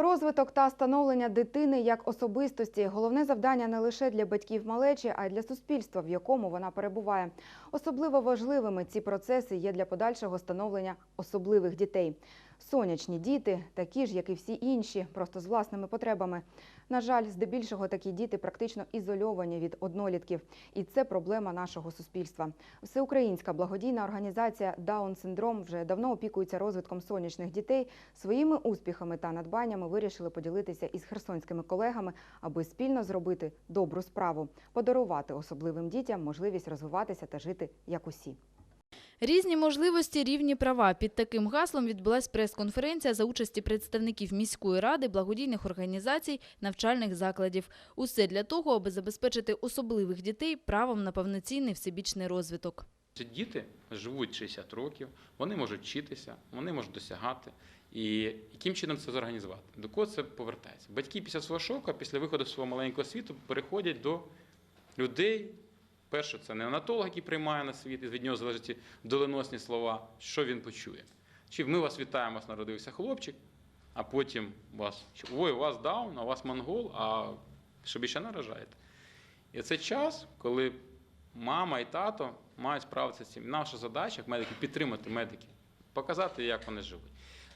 Розвиток та становлення дитини як особистості головне завдання не лише для батьків малечі, а й для суспільства, в якому вона перебуває. Особливо важливими ці процеси є для подальшого становлення особливих дітей. Сонячні діти, такі ж, як і всі інші, просто з власними потребами. На жаль, здебільшого такі діти практично ізольовані від однолітків, і це проблема нашого суспільства. Всеукраїнська благодійна організація Даун Синдром вже давно опікується розвитком сонячних дітей. Своїми успіхами та надбаннями вирішили поділитися із херсонськими колегами, аби спільно зробити добру справу, подарувати особливим дітям можливість розвиватися та жити як усі. Різні можливості, рівні права. Під таким гаслом відбулась прес-конференція за участі представників міської ради, благодійних організацій, навчальних закладів. Усе для того, аби забезпечити особливих дітей правом на повноцінний всебічний розвиток. Ці діти живуть 60 років, вони можуть вчитися, вони можуть досягати. І яким чином це зорганізувати? До кого це повертається? Батьки після свого шоку, після виходу свого маленького світу, переходять до людей. Перше, це неонатолог, який приймає на світ, і від нього залежать доленосні слова, що він почує. Чи ми вас вітаємо, вас народився хлопчик, а потім вас, ой, у вас даун, у вас монгол, а що більше наражаєте. І це час, коли мама і тато мають справитися з цим. Наша задача, як медиків, підтримати медиків, показати, як вони живуть.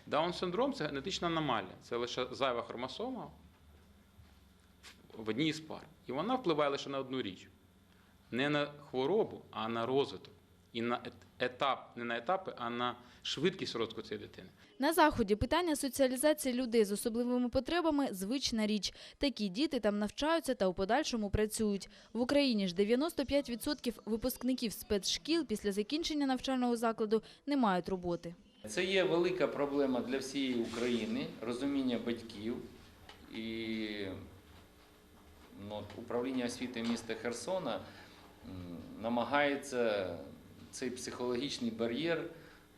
Даун-синдром це генетична аномалія, це лише зайва хромосома в одній з пар. І вона впливає лише на одну річ: не на хворобу, а на розвиток. І на етап, не на етапи, а на швидкість розвитку цієї дитини. На заході питання соціалізації людей з особливими потребами – звична річ. Такі діти там навчаються та у подальшому працюють. В Україні ж 95% випускників спецшкіл після закінчення навчального закладу не мають роботи. Це є велика проблема для всієї України, розуміння батьків і ну, управління освіти міста Херсона намагається цей психологічний бар'єр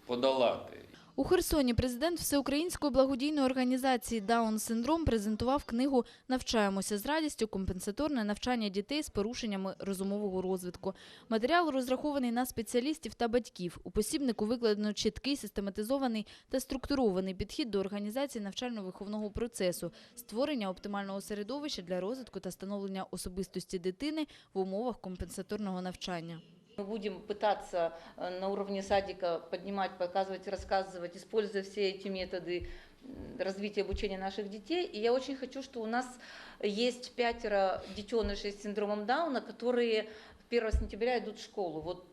подолати. У Херсоні президент Всеукраїнської благодійної організації «Даун Синдром» презентував книгу «Навчаємося з радістю. Компенсаторне навчання дітей з порушеннями розумового розвитку». Матеріал розрахований на спеціалістів та батьків. У посібнику викладено чіткий, систематизований та структурований підхід до організації навчально-виховного процесу, створення оптимального середовища для розвитку та становлення особистості дитини в умовах компенсаторного навчання. Мы будем пытаться э, на уровне садика поднимать, показывать, рассказывать, используя все эти методы развития обучения наших детей. И я очень хочу, что у нас есть пятеро детенышей с синдромом Дауна, которые 1 сентября идут в школу. Вот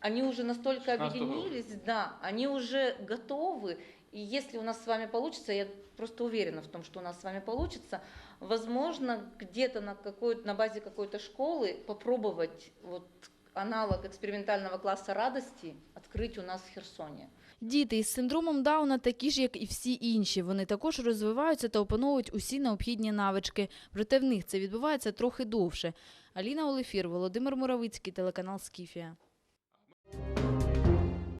они уже настолько 16 объединились, да, они уже готовы. И если у нас с вами получится, я просто уверена в том, что у нас с вами получится, возможно, где-то на, какой на базе какой-то школы попробовать вот аналог експериментального класу радості відкрити у нас в Херсоні. Діти із синдромом Дауна такі ж, як і всі інші. Вони також розвиваються та опановують усі необхідні навички. Проте в них це відбувається трохи довше. Аліна Олефір, Володимир Муравицький, телеканал Скіфія.